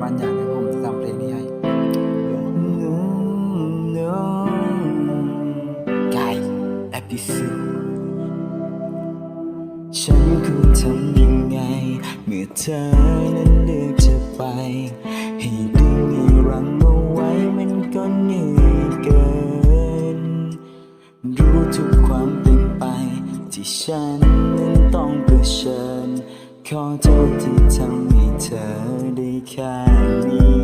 บางอย่างที่ผมจะทำเพลงนี้ให้ไก่แอปพิสูฉันควรทำยังไง เมื่อเธอนั้นเลือกจะไปให้ดึงให้รั้งเอาไว้มันก็เหนื่อยเกิน รู้ทุกความเป็นไป ที่ฉันนั้นต้องเผชิญ ขอโทษที่ทำให้เธอได้แค่นี้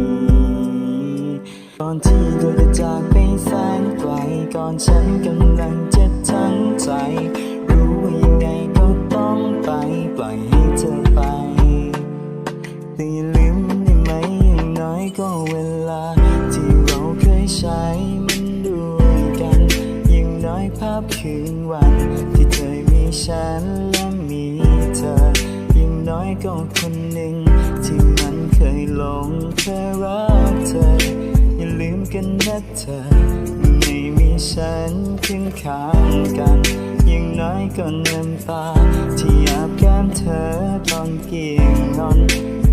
ก่อนที่เธอจะจากไปแสนไกลก่อนฉันกำลังจะทั้งใจ รู้ว่ายังไงก็ต้องไป ปล่อยให้เธอไปแต่อย่าลืมได้ไหมอย่างน้อยก็เวลา ที่เราเคยใช้มันด้วยกันย่างน้อยภาพคืนวันที่เคยมีฉัน อย่างน้ก็คนหนึ่ง ที่มันเคยหลงเคยรักเธอ อย่าลืมกันนะเธอ ไม่มีฉันเคียงข้างกันอย่างน้อยก็น้ำตา ที่อาบแก้มเธอตอนเกี่ยงนอน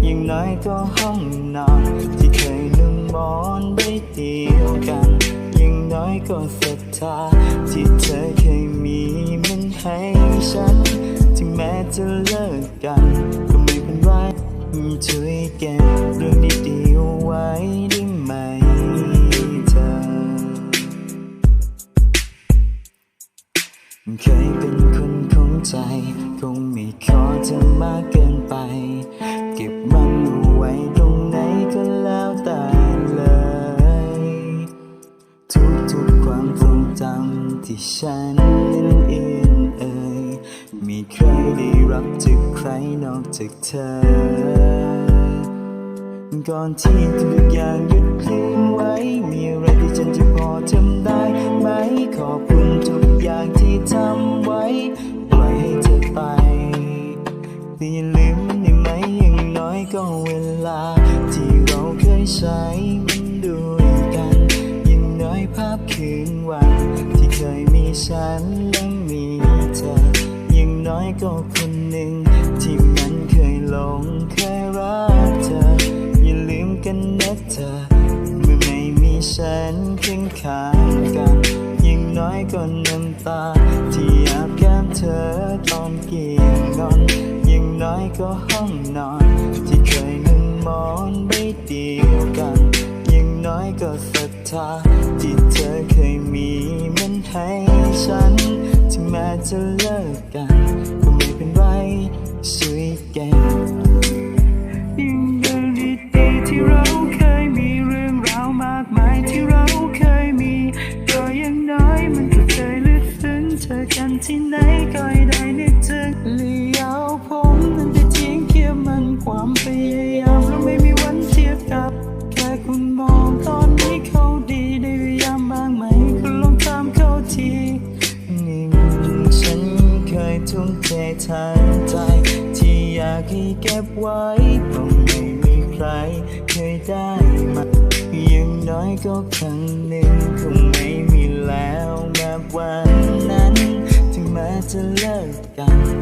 อย่างน้อยก็ห้องนอน ที่เคยนุ่งมอนได้เดียวกันอย่างน้อยก็ศรัทธาที่เธอเคยมีมันให้ฉัน ถึงแม้จะเลิกกัน ช่วยเก็บเรื่องดีๆเอาไว้ได้ไหมเธอ เคยเป็นคนของใจ คงไม่ขอจะมากเกินไป เก็บมันเอาไว้ตรงไหนก็แล้วแต่เลย ทุกๆความทรงจำที่ฉันนั้นเอียนเอ่ยมีใครได้รับจากใครนอกจากเธอ ก่อนที่ทุกอย่างหยุดยืนไว้ มีอะไรที่ฉันจะพอทำได้ไหม ขอบคุณทุกอย่างที่ทำไว้ปล่อยให้เธอไปแต่อย่าลืมได้ไหมอย่างน้อยก็เวลา ที่เราเคยใช้มันด้วยกันย่างน้อยภาพคืนวัน ที่เคยมีฉันและมีเธอย่างน้อยก็คนหนึ่งที่มันเคยหลงเคย ฉันเคียงข้างกันอย่งน้อยก็น้ำตา ที่อาบแก้มเธอตอนเกี่ยงนอนอย่งน้อยก็ห้องนอน ที่เคยนุ่งมอนไม่เดียวกันอย่งน้อยก็ศรัทธาที่เธอเคยมีมันให้ฉันถึงแม้จะเลิกกันก็ไม่เป็นไรช่วยเก็ ไหนก็ให้ได้นึกถึงเลี้ยวผมนั้นไปทิ้งเคียมันความพยายามเราไม่มีวันเทียบกับ แค่คุณมองตอนนี้เขาดีได้พยายามบ้างไหมคุณลองถามเขาทีนิ่งฉันเคยทุ่มเททางใจ ที่อยากให้เก็บไว้ก็ไม่มีใครเคยได้มาอย่างน้อยก็ครั้งหนึ่งคงไม่มีแล้วแบบวัน กกัน